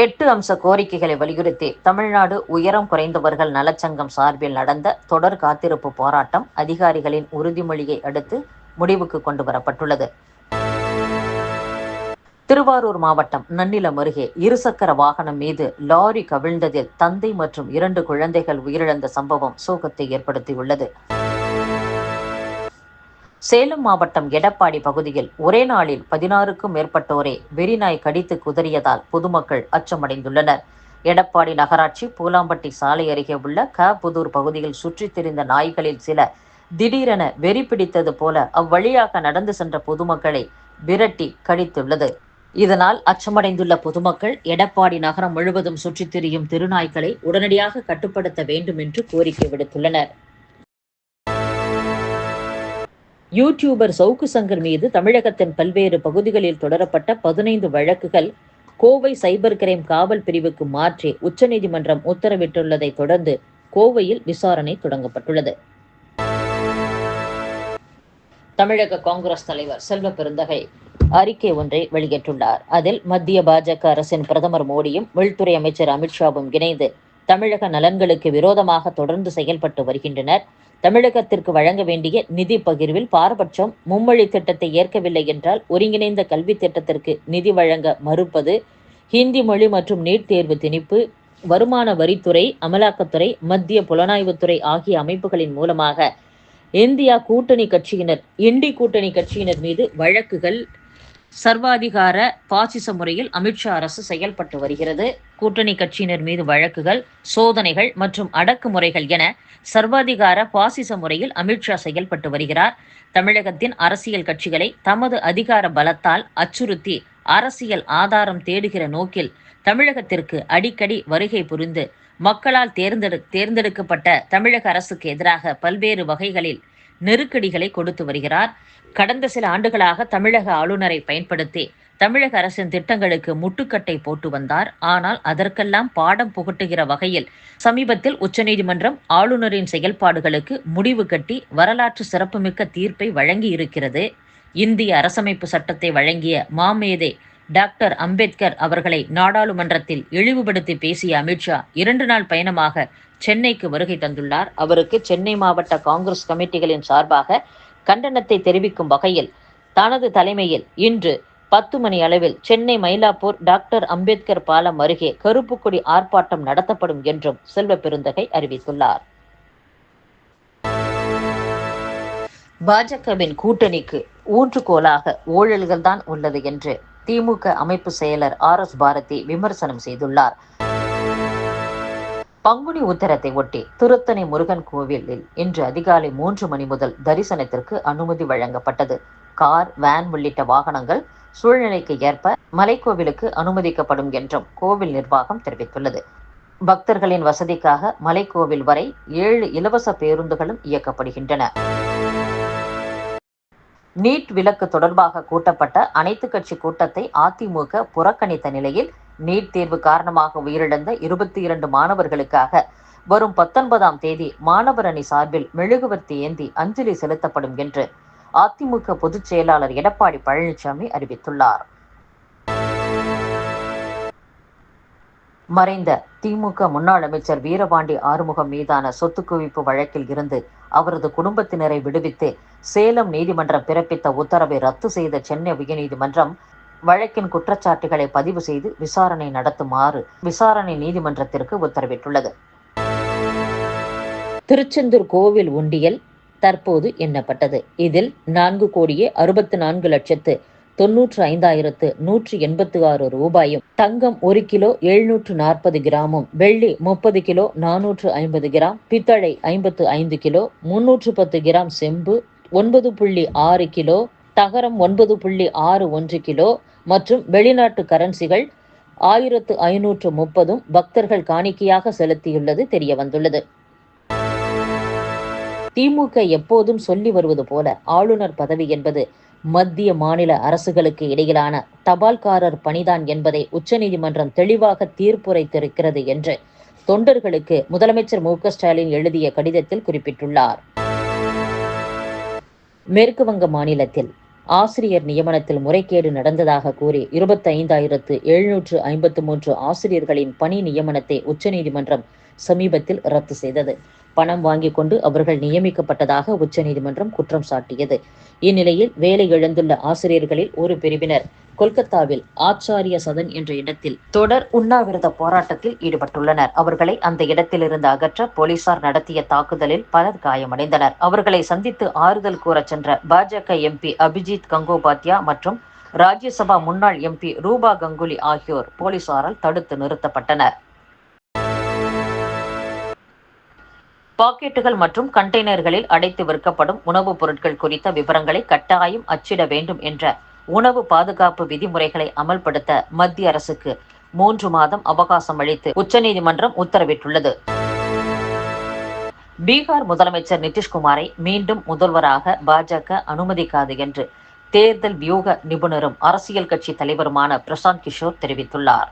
எட்டு அம்ச கோரிக்கைகளை வலியுறுத்தி தமிழ்நாடு உயரம் குறைந்தவர்கள் நலச்சங்கம் சார்பில் நடந்த தொடர் காத்திருப்பு போராட்டம் அதிகாரிகளின் உறுதிமொழியை அடுத்து முடிவுக்கு கொண்டு வரப்பட்டுள்ளது. திருவாரூர் மாவட்டம் நன்னிலம் அருகே இருசக்கர வாகனம் மீது லாரி கவிழ்ந்ததில் தந்தை மற்றும் இரண்டு குழந்தைகள் உயிரிழந்த சம்பவம் சோகத்தை ஏற்படுத்தியுள்ளது. சேலம் மாவட்டம் எடப்பாடி பகுதியில் ஒரே நாளில் பதினாறுக்கும் மேற்பட்டோரை வெறிநாய் கடித்து குதறியதால் பொதுமக்கள் அச்சமடைந்துள்ளனர். எடப்பாடி நகராட்சி பூலாம்பட்டி சாலை அருகே உள்ள க புதூர் பகுதியில் சுற்றித் திரிந்த நாய்களில் சில திடீரென வெறி பிடித்தது போல அவ்வழியாக நடந்து சென்ற பொதுமக்களை விரட்டி கடித்துள்ளது. இதனால் அச்சமடைந்துள்ள பொதுமக்கள் எடப்பாடி நகரம் முழுவதும் சுற்றித் திரியும் திருநாய்களை உடனடியாக கட்டுப்படுத்த வேண்டும் என்று கோரிக்கை விடுத்துள்ளனர். யூடியூபர் சவுக்கு சங்கர் மீது தமிழகத்தின் பல்வேறு பகுதிகளில் தொடரப்பட்ட பதினைந்து வழக்குகள் கோவை சைபர் கிரைம் காவல் பிரிவுக்கு மாற்றி உச்சநீதிமன்றம் உத்தரவிட்டுள்ளதை தொடர்ந்து கோவையில் விசாரணை தொடங்கப்பட்டுள்ளது. தமிழக காங்கிரஸ் தலைவர் செல்வ பெருந்தகை அறிக்கை ஒன்றை வெளியிட்டுள்ளார். அதில் மத்திய பாஜக அரசின் பிரதமர் மோடியும் உள்துறை அமைச்சர் அமித்ஷாவும் இணைந்து தமிழக நலன்களுக்கு விரோதமாக தொடர்ந்து செயல்பட்டு வருகின்றனர். தமிழகத்திற்கு வழங்க வேண்டிய நிதி பகிர்வில் பாரபட்சம் மும்மொழி திட்டத்தை ஏற்கவில்லை என்றால் ஒருங்கிணைந்த கல்வி திட்டத்திற்கு நிதி வழங்க மறுப்பது ஹிந்தி மொழி மற்றும் நீட் தேர்வு திணிப்பு வருமான வரித்துறை அமலாக்கத்துறை மத்திய புலனாய்வுத்துறை ஆகிய அமைப்புகளின் மூலமாக இந்தியா கூட்டணி கட்சியினர் இண்டி கூட்டணி கட்சியினர் மீது வழக்குகள் சர்வாதிகார பாசிச முறையில் அமித்ஷா அரசு செயல்பட்டு வருகிறது. கூட்டணி கட்சியினர் மீது வழக்குகள் சோதனைகள் மற்றும் அடக்குமுறைகள் என சர்வாதிகார பாசிச முறையில் அமித்ஷா செயல்பட்டு வருகிறார். தமிழகத்தின் அரசியல் கட்சிகளை தமது அதிகார பலத்தால் அச்சுறுத்தி அரசியல் ஆதாரம் தேடுகிற நோக்கில் தமிழகத்திற்கு அடிக்கடி வருகை புரிந்து மக்களால் தேர்ந்தெடு தேர்ந்தெடுக்கப்பட்ட தமிழக அரசுக்கு எதிராக பல்வேறு வகைகளில் நெருக்கடிகளை கொடுத்து வருகிறார். கடந்த சில ஆண்டுகளாக தமிழக ஆளுநரை பயன்படுத்தி தமிழக அரசின் திட்டங்களுக்கு முட்டுக்கட்டை போட்டு வந்தார். ஆனால் அதற்கெல்லாம் பாடம் புகட்டுகிற வகையில் சமீபத்தில் உச்சநீதிமன்றம் ஆளுநரின் செயல்பாடுகளுக்கு முடிவு கட்டி வரலாற்று சிறப்புமிக்க தீர்ப்பை வழங்கி இருக்கிறது இந்திய அரசமைப்பு சட்டத்தை வழங்கிய மாமேதே டாக்டர் அம்பேத்கர் அவர்களை நாடாளுமன்றத்தில் இழிவுபடுத்தி பேசிய அமித்ஷா இரண்டு நாள் பயணமாக சென்னைக்கு வருகை தந்துள்ளார். அவருக்கு சென்னை மாவட்ட காங்கிரஸ் கமிட்டிகளின் சார்பாக கண்டனத்தை தெரிவிக்கும் வகையில் தனது தலைமையில் இன்று பத்து மணி அளவில் சென்னை மயிலாப்பூர் டாக்டர் அம்பேத்கர் பாலம் அருகே கருப்புக்குடி ஆர்ப்பாட்டம் நடத்தப்படும் என்றும் செல்வ பெருந்தகை அறிவித்துள்ளார். பாஜகவின் கூட்டணிக்கு ஊன்றுகோலாக ஊழல்கள் தான் உள்ளது என்று திமுக அமைப்பு செயலர் ஆர் எஸ் பாரதி விமர்சனம் செய்துள்ளார். பங்குனி உத்தரத்தை ஒட்டி திருத்தணி முருகன் கோவிலில் இன்று அதிகாலை மூன்று மணி முதல் தரிசனத்திற்கு அனுமதி வழங்கப்பட்டது. கார் வேன் உள்ளிட்ட வாகனங்கள் சூழ்நிலைக்கு ஏற்ப மலைக்கோவிலுக்கு அனுமதிக்கப்படும் என்றும் கோவில் நிர்வாகம் தெரிவித்துள்ளது. பக்தர்களின் வசதிக்காக மலைக்கோவில் வரை ஏழு இலவச பேருந்துகளும் இயக்கப்படுகின்றன. நீட் விலக்கு தொடர்பாக கூட்டப்பட்ட அனைத்து கட்சி கூட்டத்தை அதிமுக புறக்கணித்த நிலையில் நீட் தேர்வு காரணமாக உயிரிழந்த இருபத்தி இரண்டு மாணவர்களுக்காக வரும் பத்தொன்பதாம் தேதி மாணவர் அணி சார்பில் மெழுகுவர்த்தி ஏந்தி அஞ்சலி செலுத்தப்படும் என்று அதிமுக பொதுச் செயலாளர் எடப்பாடி பழனிசாமி அறிவித்துள்ளார். மறைந்த திமுக முன்னாள் அமைச்சர் வீரபாண்டி ஆறுமுகம் மீதான சொத்து குவிப்பு வழக்கில் இருந்து அவரது குடும்பத்தினரை விடுவித்து சேலம் நீதிமன்றம் பிறப்பித்த உத்தரவை ரத்து செய்த சென்னை உயர்நீதிமன்றம் வழக்கின் குற்றச்சாட்டுகளை பதிவு செய்து விசாரணை நடத்துமாறு விசாரணை நீதிமன்றத்திற்கு உத்தரவிட்டுள்ளது. திருச்செந்தூர் கோவில் உண்டியல் தற்போது எண்ணப்பட்டது. இதில் நான்கு கோடியே அறுபத்து நான்கு லட்சத்து தொன்னூற்று ஐந்தாயிரத்து நூற்றி எண்பத்து ஆறு ரூபாயும் தங்கம் ஒரு கிலோ எழுநூற்று நாற்பது கிராமும் வெள்ளி முப்பது கிலோ நானூற்று ஐம்பது கிராம் பித்தளை ஐம்பத்து ஐந்து கிலோ முன்னூற்று பத்து கிராம் செம்பு ஒன்பது புள்ளி ஆறு கிலோ தகரம் ஒன்பது புள்ளி ஆறு ஒன்று கிலோ மற்றும் வெளிநாட்டு கரன்சிகள் ஆயிரத்து ஐநூற்று முப்பதும் பக்தர்கள் காணிக்கையாக செலுத்தியுள்ளது தெரியவந்துள்ளது. திமுக எப்போதும் சொல்லி வருவது போல ஆளுநர் பதவி என்பது மத்திய மாநில அரசுகளுக்கு இடையிலான தபால்காரர் பணிதான் என்பதை உச்சநீதிமன்றம் தெளிவாக தீர்ப்புரைத்திருக்கிறது என்று தொண்டர்களுக்கு முதலமைச்சர் மு ஸ்டாலின் எழுதிய கடிதத்தில் குறிப்பிட்டுள்ளார். மேற்கு வங்க மாநிலத்தில் ஆசிரியர் நியமனத்தில் முறைகேடு நடந்ததாக கூறி இருபத்தைந்தாயிரத்து எழுநூற்று ஐம்பத்து மூன்று ஆசிரியர்களின் பணி நியமனத்தை உச்சநீதிமன்றம் சமீபத்தில் ரத்து செய்தது. பணம் வாங்கி கொண்டு அவர்கள் நியமிக்கப்பட்டதாக உச்சநீதிமன்றம் குற்றம் சாட்டியது. இந்நிலையில் வேலை இழந்துள்ள ஆசிரியர்களில் ஒரு பிரிவினர் கொல்கத்தாவில் ஆச்சாரிய சதன் என்ற இடத்தில் தொடர் உண்ணாவிரத போராட்டத்தில் ஈடுபட்டுள்ளனர். அவர்களை அந்த இடத்திலிருந்து அகற்ற போலீசார் நடத்திய தாக்குதலில் பலர் காயமடைந்தனர். அவர்களை சந்தித்து ஆறுதல் கூறச் சென்ற பாஜக எம்பி அபிஜித் கங்கோபாத்யா மற்றும் ராஜ்யசபா முன்னாள் எம்பி ரூபா கங்குலி ஆகியோர் போலீசாரால் தடுத்து நிறுத்தப்பட்டனர். பாக்கெட்டுகள் மற்றும் கண்டெய்னர்களில் அடைத்து விற்கப்படும் உணவுப் பொருட்கள் குறித்த விவரங்களை கட்டாயம் அச்சிட வேண்டும் என்ற உணவு பாதுகாப்பு விதிமுறைகளை அமல்படுத்த மத்திய அரசுக்கு மூன்று மாதம் அவகாசம் அளித்து உச்சநீதிமன்றம் உத்தரவிட்டுள்ளது. பீகார் முதலமைச்சர் நிதிஷ்குமாரை மீண்டும் முதல்வராக பாஜக அனுமதிக்காது என்று தேர்தல் வியூக நிபுணரும் அரசியல் கட்சி தலைவருமான பிரசாந்த் கிஷோர் தெரிவித்துள்ளார்.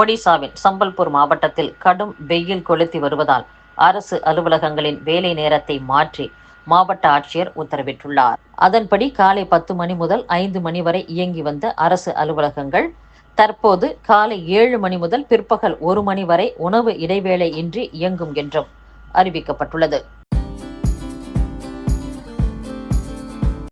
ஒடிசாவின் சம்பல்பூர் மாவட்டத்தில் கடும் வெயில் கொளுத்தி வருவதால் அரசு அலுவலகங்களின் வேலை நேரத்தை மாற்றி மாவட்ட ஆட்சியர் உத்தரவிட்டுள்ளார். அதன்படி காலை பத்து மணி முதல் ஐந்து மணி வரை இயங்கி வந்த அரசு அலுவலகங்கள் தற்போது காலை ஏழு மணி முதல் பிற்பகல் ஒரு மணி வரை உணவு இடைவேளை இன்றி இயங்கும் என்றும் அறிவிக்கப்பட்டுள்ளது.